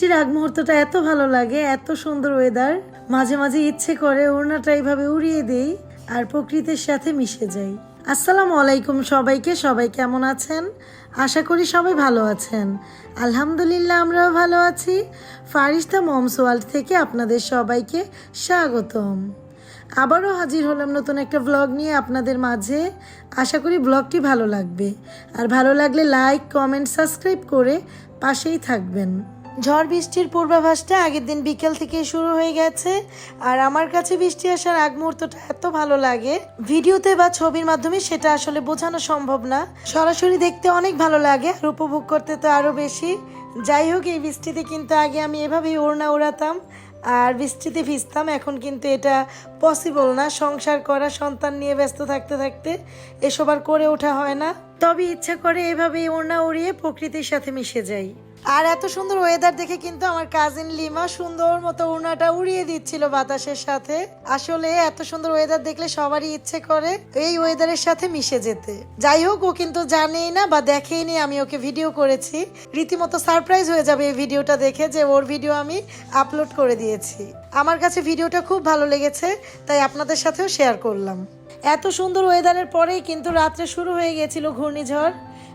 বৃষ্টির আগ মুহূর্তটা এত ভালো লাগে, এত সুন্দর ওয়েদার মাঝে মাঝে ইচ্ছে করে ওড়নাটা এইভাবে উড়িয়ে দেই আর প্রকৃতির সাথে মিশে যাই। আসসালামু আলাইকুম সবাইকে, সবাই কেমন আছেন? আশা করি সবাই ভালো আছেন। আলহামদুলিল্লাহ আমরাও ভালো আছি। ফারিস্তা মমস ওয়ার্ল্ড থেকে আপনাদের সবাইকে স্বাগতম। আবারও হাজির হলাম নতুন একটা ব্লগ নিয়ে আপনাদের মাঝে। আশা করি ব্লগটি ভালো লাগবে। আর ভালো লাগলে লাইক কমেন্ট সাবস্ক্রাইব করে পাশেই থাকবেন। ঝড় বৃষ্টির পূর্বাভাসটা আগের দিন বিকেল থেকে শুরু হয়ে গেছে। আর আমার কাছে বৃষ্টি আসার আগ মুহূর্তটা এত ভালো লাগে। ভিডিওতে বা ছবির মাধ্যমে সেটা আসলে বোঝানো সম্ভব না। সরাসরি দেখতে অনেক ভালো লাগে আর উপভোগ করতে তো আরও বেশি। যাই হোক, এই বৃষ্টিতে কিন্তু আগে আমি এভাবেই ওড়না ওড়াতাম আর বৃষ্টিতে ভিজতাম। এখন কিন্তু এটা পসিবল না। সংসার করা, সন্তান নিয়ে ব্যস্ত থাকতে থাকতে এসব আর করে ওঠা হয় না। তবে ইচ্ছা করে এভাবেই ওড়না উড়িয়ে প্রকৃতির সাথে মিশে যাই। আর এত সুন্দর ওয়েদার দেখে কিন্তু আমার কাজিন লিমা সুন্দর মতো ওড়নাটা উড়িয়ে দিচ্ছিল বাতাসের সাথে। আসলে এত সুন্দর ওয়েদার দেখলে সবারই ইচ্ছে করে এই ওয়েদারের সাথে মিশে যেতে। যাই হোক, ও কিন্তু জানেই না বা দেখেই নি আমি ওকে ভিডিও করেছি। রীতিমতো সারপ্রাইজ হয়ে যাবে এই ভিডিওটা দেখে যে ওর ভিডিও আমি আপলোড করে দিয়েছি। আমার কাছে ভিডিওটা খুব ভালো লেগেছে, তাই আপনাদের সাথেও শেয়ার করলাম। এত সুন্দর ওয়েদারের পরেই কিন্তু রাত্রে শুরু হয়ে গিয়েছিল ঘূর্ণিঝড়।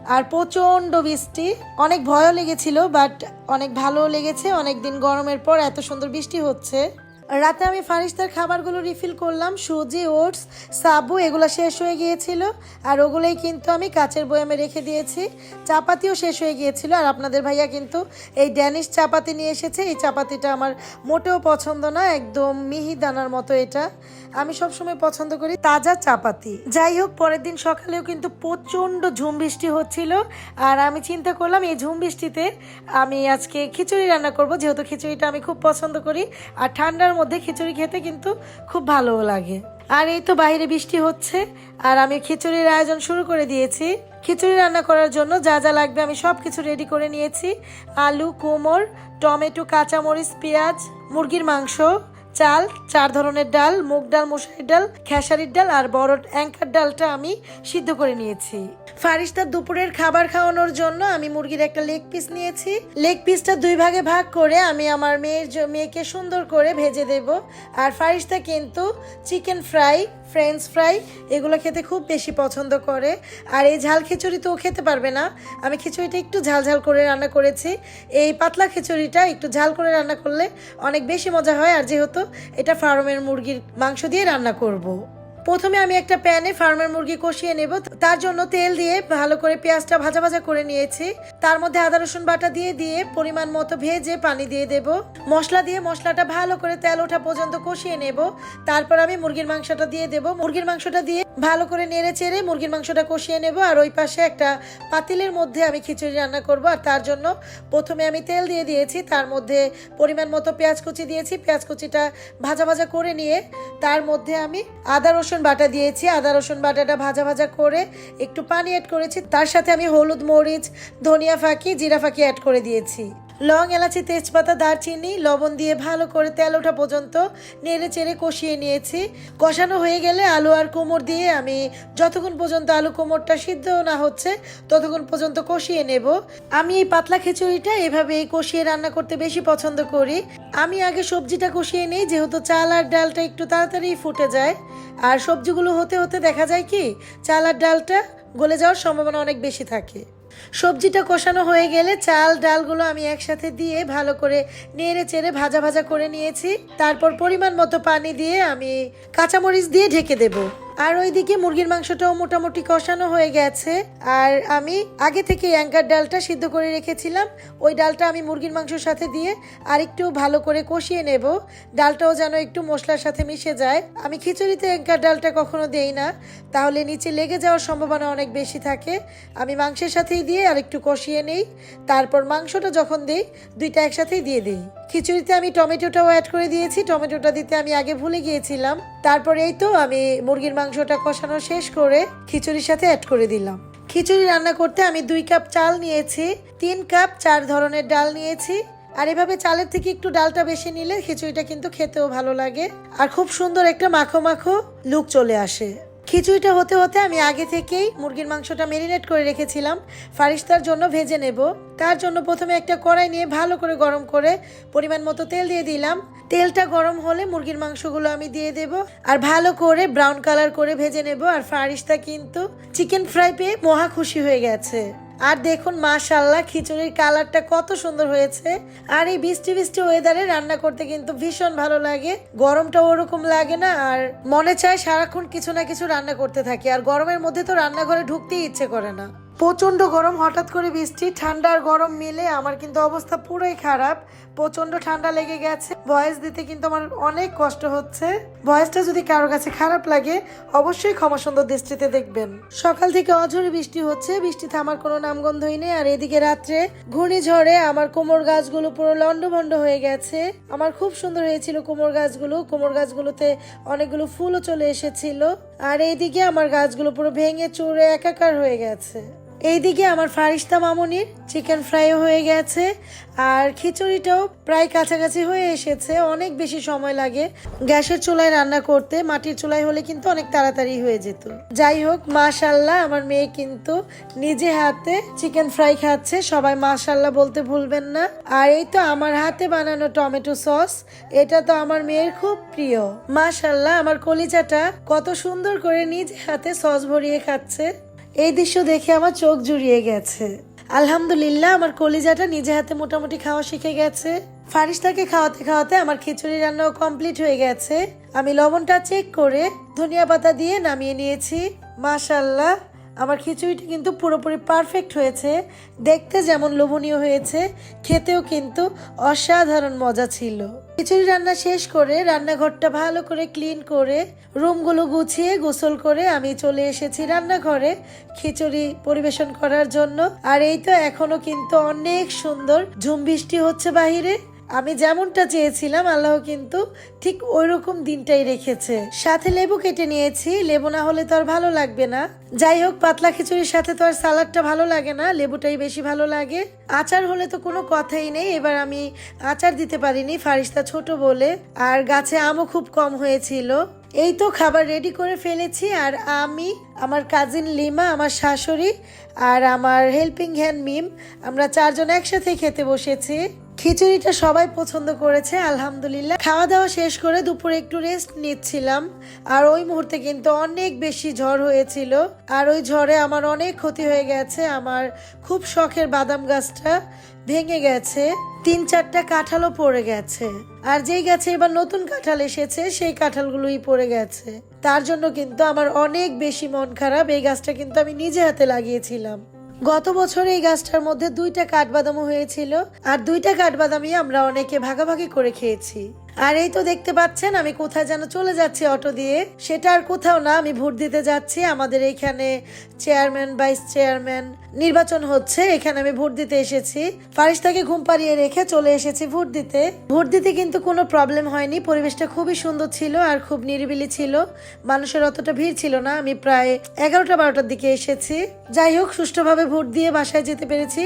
আর প্রচণ্ড বৃষ্টি। অনেক ভয়ও লেগেছিল বাট অনেক ভালো লেগেছে। অনেক দিন গরমের পর এত সুন্দর বৃষ্টি হচ্ছে। রাতে আমি ফারিস্তার খাবারগুলো রিফিল করলাম, সুজি, ওটস, সাবু, এগুলো শেষ হয়ে গিয়েছিল। আর ওগুলোই কিন্তু আমি কাচের বয়ামে রেখে দিয়েছি। চাপাতিও শেষ হয়ে গিয়েছিল। আর আপনাদের ভাইয়া কিন্তু এই ড্যানিশ চাপাতি নিয়ে এসেছে। এই চাপাতিটা আমার মোটেও পছন্দ না, একদম মিহি দানার মতো এটা। আমি সবসময় পছন্দ করি তাজা চাপাতি। যাই হোক, পরের দিন সকালেও কিন্তু প্রচণ্ড ঝুম বৃষ্টি হচ্ছিল। আর আমি চিন্তা করলাম, এই ঝুম বৃষ্টিতে আমি আজকে খিচুড়ি রান্না করব। যেহেতু খিচুড়িটা আমি খুব পছন্দ করি। আর ঠান্ডার মধ্যে খিচুড়ি খেতে কিন্তু খুব ভালোও লাগে। আর এই তো বাইরে বৃষ্টি হচ্ছে, আর আমি খিচুড়ির আয়োজন শুরু করে দিয়েছি। খিচুড়ি রান্না করার জন্য যা যা লাগবে আমি সব কিছু রেডি করে নিয়েছি। আলু কোমর টমেটো, কাঁচামরিচ, পেঁয়াজ, মুরগির মাংস। চাল, চার ধরনের ডাল, মুগ ডাল মশারির ডাল, খেসারির ডাল আর বড় অ্যাঙ্কার ডালটা আমি সিদ্ধ করে নিয়েছি। ফারিস্তার দুপুরের খাবার খাওয়ানোর জন্য আমি মুরগির একটা লেগ পিস নিয়েছি। লেগ পিসটা দুই ভাগে ভাগ করে আমি আমার মেয়ের মেয়েকে সুন্দর করে ভেজে দেব। আর ফারিস্তা কিন্তু চিকেন ফ্রাই, ফ্রেঞ্চ ফ্রাই এগুলো খেতে খুব বেশি পছন্দ করে। আর এই ঝাল খিচুড়ি তো খেতে পারবে না। আমি খিচুড়িটা একটু ঝাল ঝাল করে রান্না করেছি। এই পাতলা খিচুড়িটা একটু ঝাল করে রান্না করলে অনেক বেশি মজা হয়। আর যেহেতু এটা ফার্মের মুরগির মাংস দিয়ে রান্না করব। প্রথমে আমি একটা প্যানে ফার্মের মুরগি কষিয়ে নেব। তার জন্য তেল দিয়ে ভালো করে পেঁয়াজটা ভাজা ভাজা করে নিয়েছি। তার মধ্যে আদা, রসুন বাটা দিয়ে দিয়ে পরিমাণ মতো ভেজে পানি দিয়ে দেব। মশলা দিয়ে মশলাটা ভালো করে তেল ওঠা পর্যন্ত কষিয়ে নেব। তারপর আমি মুরগির মাংসটা দিয়ে দেব। মুরগির মাংসটা দিয়ে ভালো করে নেড়ে চেড়ে মুরগির মাংসটা কষিয়ে নেব আর ওই পাশে একটা পাতিলের মধ্যে আমি খিচুড়ি রান্না করব। আর তার জন্য প্রথমে আমি তেল দিয়ে দিয়েছি, তার মধ্যে পরিমাণ মতো পেঁয়াজ কুচি দিয়েছি। পেঁয়াজ কুচিটা ভাজা ভাজা করে নিয়ে তার মধ্যে আমি আদা, রসুন বাটা দিয়েছি। আদা, রসুন বাটাটা ভাজা ভাজা করে একটু পানি অ্যাড করেছি। তার সাথে আমি হলুদ মরিচ, ধনিয়া ফাঁকি, জিরা ফাঁকি অ্যাড করে দিয়েছি। লং এলাচি, তেজপাতা, দারচিনি, লবণ দিয়ে ভালো করে তেল ওঠা পর্যন্ত নেড়ে চেড়ে কষিয়ে নিয়েছি। কষানো হয়ে গেলে আলু আর কোমর দিয়ে আমি যতক্ষণ পর্যন্ত আলু কোমরটা সিদ্ধ না হচ্ছে, ততক্ষণ পর্যন্ত কষিয়ে নেব। আমি এই পাতলা খিচুড়িটা এভাবে কষিয়ে রান্না করতে বেশি পছন্দ করি। আমি আগে সবজিটা কষিয়ে নিই, যেহেতু চাল আর ডালটা একটু তাড়াতাড়ি ফুটে যায়। আর সবজিগুলো হতে হতে দেখা যায় কি, চাল আর ডালটা গলে যাওয়ার সম্ভাবনা অনেক বেশি থাকে। সবজিটা কষানো হয়ে গেলে চাল, ডালগুলো আমি একসাথে দিয়ে ভালো করে নেড়ে চেড়ে ভাজা ভাজা করে নিয়েছি। তারপর পরিমাণ মতো পানি দিয়ে আমি কাঁচামরিচ দিয়ে ঢেকে দেব। আর ওইদিকে মুরগির মাংসটাও মোটামুটি কষানো হয়ে গেছে। আর আমি আগে থেকে অ্যাঙ্কার ডালটা সিদ্ধ করে রেখেছিলাম। ওই ডালটা আমি মুরগির মাংসর সাথে দিয়ে আর একটু ভালো করে কষিয়ে নেব। ডালটাও যেন একটু মশলার সাথে মিশে যায়। আমি খিচুড়িতে অ্যাঙ্কার ডালটা কখনো দেই না। তাহলে নিচে লেগে যাওয়ার সম্ভাবনা অনেক বেশি থাকে। আমি মাংসের সাথেই দিয়ে আর একটু কষিয়ে নেই। তারপর মাংসটা যখন দিই, দুইটা একসাথেই দিয়ে দিই। খিচুড়িতে আমি টমেটোটাও অ্যাড করে দিয়েছি। টমেটোটা দিতে আমি আগে ভুলে গিয়েছিলাম। তারপর এই তো আমি মুরগির মাংসটা কষানো শেষ করে খিচুড়ির সাথে অ্যাড করে দিলাম। খিচুড়ি রান্না করতে আমি দুই কাপ চাল নিয়েছি, তিন কাপ চার ধরনের ডাল নিয়েছি। আর এভাবে চালের থেকে একটু ডালটা বেশি নিলে খিচুড়িটা কিন্তু খেতেও ভালো লাগে। আর খুব সুন্দর একটা মাখো মাখো লুক চলে আসে। খিচুড়িটা হতে হতে আমি আগে থেকেই মুরগির মাংসটা মেরিনেট করে রেখেছিলাম। ফারিস্তার জন্য ভেজে নেব। তার জন্য প্রথমে একটা কড়াই নিয়ে ভালো করে গরম করে পরিমাণ মতো তেল দিয়ে দিলাম। তেলটা গরম হলে মুরগির মাংসগুলো আমি দিয়ে দেব আর ভালো করে ব্রাউন কালার করে ভেজে নেব। আর ফারিস্তা কিন্তু চিকেন ফ্রাই পেয়ে মহা খুশি হয়ে গেছে। আর দেখুন মাশাল্লাহ খিচুড়ির কালারটা কত সুন্দর হয়েছে। আর এই বৃষ্টি বৃষ্টি ওয়েদারে রান্না করতে কিন্তু ভীষণ ভালো লাগে। গরমটা ওরকম লাগে না, আর মনে চায় সারাক্ষণ কিছু না কিছু রান্না করতে থাকি। আর গরমের মধ্যে তো রান্নাঘরে ঢুকতেই ইচ্ছে করে না। প্রচণ্ড গরম, হঠাৎ করে বৃষ্টি, ঠান্ডা আর গরম মিলে আমার কিন্তু অবস্থা পুরোই খারাপ। প্রচণ্ড ঠান্ডা লেগে গেছে, ভয়েস দিতে কিন্তু আমার অনেক কষ্ট হচ্ছে। ভয়েসটা যদি কারও কাছে খারাপ লাগে, অবশ্যই ক্ষমা সুন্দর দৃষ্টিতে দেখবেন। সকাল থেকে অঝরে বৃষ্টি হচ্ছে বৃষ্টি থামার কোনো নামগন্ধই নেই। আর এদিকে রাত্রে ঘূর্ণিঝড়ে আমার কোমর গাছগুলো পুরো লন্ডভন্ড হয়ে গেছে। আমার খুব সুন্দর হয়েছিল কোমর গাছগুলো। কোমর গাছগুলোতে অনেকগুলো ফুলও চলে এসেছিল। আর এইদিকে আমার গাছগুলো পুরো ভেঙে চুরে একাকার হয়ে গেছে। এইদিকে আমার ফারিস্তা মামুনির চিকেন ফ্রাইও হয়ে গেছে, আর খিচুড়িটাও প্রায় কাছাকাছি হয়ে এসেছে, অনেক বেশি সময় লাগে গ্যাসের চুলায় রান্না করতে, মাটির চুলায় হলে কিন্তু অনেক তাড়াতাড়ি হয়ে যেত। যাই হোক মাশাল্লাহ আমার মেয়ে কিন্তু নিজে হাতে চিকেন ফ্রাই খাচ্ছে, সবাই মাশাল্লাহ বলতে ভুলবেন না। আর এই তো আমার হাতে বানানো টমেটো সস, এটা তো আমার মেয়ের খুব প্রিয়। মাশাল্লাহ আমার কলিজাটা কত সুন্দর করে নিজে হাতে সস ভরিয়ে খাচ্ছে। এই দৃশ্য দেখে আমার চোখ জুড়িয়ে গেছে। আলহামদুলিল্লাহ, আমার কলিজাটা নিজে হাতে মোটামুটি খাওয়া শিখে গেছে। ফারিস্তাকে খাওয়াতে খাওয়াতে আমার খিচুড়ি রান্নাও কমপ্লিট হয়ে গেছে। আমি লবণটা চেক করে ধনিয়া পাতা দিয়ে নামিয়ে নিয়েছি। মাশাল্লাহ আমার খিচুড়িটা কিন্তু পুরোপুরি পারফেক্ট হয়েছে। দেখতে যেমন লোভনীয় হয়েছে, খেতেও কিন্তু অসাধারণ মজা ছিল। খিচুড়ি রান্না শেষ করে রান্নাঘরটা ভালো করে ক্লিন করে রুমগুলো গুছিয়ে গোসল করে আমি চলে এসেছি রান্নাঘরে খিচুড়ি পরিবেশন করার জন্য। আর এই তো এখনও কিন্তু অনেক সুন্দর ঝুম বৃষ্টি হচ্ছে বাহিরে। আমি যেমনটা চেয়েছিলাম, আল্লাহ কিন্তু ঠিক ওই রকম দিনটাই রেখেছে। সাথে লেবু কেটে নিয়েছি, লেবু না হলে তো আর ভালো লাগবে না। যাই হোক, পাতলা খিচুড়ির সাথে তো আর সালাডটা ভালো লাগে না, লেবুটাই বেশি ভালো লাগে। আচার হলে তো কোনো কথাই নেই, এবার আমি আচার দিতে পারিনি, ফারিস্তা ছোট বলে, আর গাছে আমও খুব কম হয়েছিল। এই তো খাবার রেডি করে ফেলেছি, আর আমি, আমার কাজিন লিমা, আমার শাশুড়ি, আর আমার হেল্পিং হ্যান্ড মিম আমরা চারজন একসাথে খেতে বসেছি। খিচুড়িটা সবাই পছন্দ করেছে, আলহামদুলিল্লাহ। খাওয়া দাওয়া শেষ করে দুপুরে একটু রেস্ট নিচ্ছিলাম। আর ওই মুহূর্তে কিন্তু অনেক বেশি ঝড় হয়েছিল। আর ওই ঝড়ে আমার অনেক ক্ষতি হয়ে গেছে। আমার খুব শখের বাদাম গাছটা ভেঙে গেছে। তিন চারটা কাঁঠালও পড়ে গেছে। আর যেই গাছে এবার নতুন কাঁঠাল এসেছে, সেই কাঁঠালগুলোই পড়ে গেছে। তার জন্য কিন্তু আমার অনেক বেশি মন খারাপ। এই গাছটা কিন্তু আমি নিজে হাতে লাগিয়েছিলাম। গত বছর এই গাছটার মধ্যে দুইটা কাঠবাদামও হয়েছিল, আর দুইটা কাঠবাদামই আমরা অনেকে ভাগাভাগি করে খেয়েছি। আর এই তো দেখতে পাচ্ছেন, আমি কোথায় যেন চলে যাচ্ছি অটো দিয়ে। সেটা আর কোথাও না, আমি ভোট দিতে যাচ্ছি। আমাদের এইখানে চেয়ারম্যান ভাইস চেয়ারম্যান নির্বাচন হচ্ছে, এখানে আমি ভোট দিতে এসেছি। ফারিস্তাকে ঘুম পাড়িয়ে রেখে চলে এসেছি ভোট দিতে। ভোট দিতে কিন্তু কোনো প্রবলেম হয়নি, পরিবেশটা খুবই সুন্দর ছিল আর খুব নিরিবিলি ছিল। মানুষের অতটা ভিড় ছিল না, আমি প্রায় এগারোটা বারোটার দিকে এসেছি। যাই হোক, সুষ্ঠুভাবে ভোট দিয়ে বাসায় যেতে পেরেছি।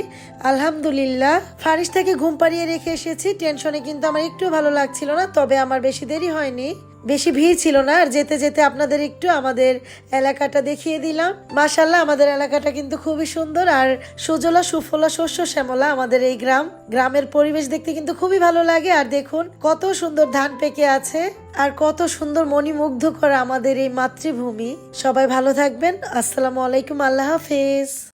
আলহামদুলিল্লাহ। ফারিস্তাকে ঘুম পাড়িয়ে রেখে এসেছি, টেনশনে কিন্তু আমার একটু ভালো লাগছিল না, তবে আমার বেশি দেরি হয়নি। বেশি ভিড় ছিল না, আর যেতে যেতে আপনাদের একটু আমাদের এলাকাটা দেখিয়ে দিলাম। মাশাল্লাহ আমাদের এলাকাটা কিন্তু খুবই সুন্দর, আর সুজলা, সুফলা, শস্য, শ্যামলা আমাদের এই গ্রাম। গ্রামের পরিবেশ দেখতে কিন্তু খুবই ভালো লাগে, আর দেখুন কত সুন্দর ধান পেকে আছে, আর কত সুন্দর মণিমুগ্ধ করা আমাদের এই মাতৃভূমি। সবাই ভালো থাকবেন, আসসালামু আলাইকুম, আল্লাহ হাফেজ।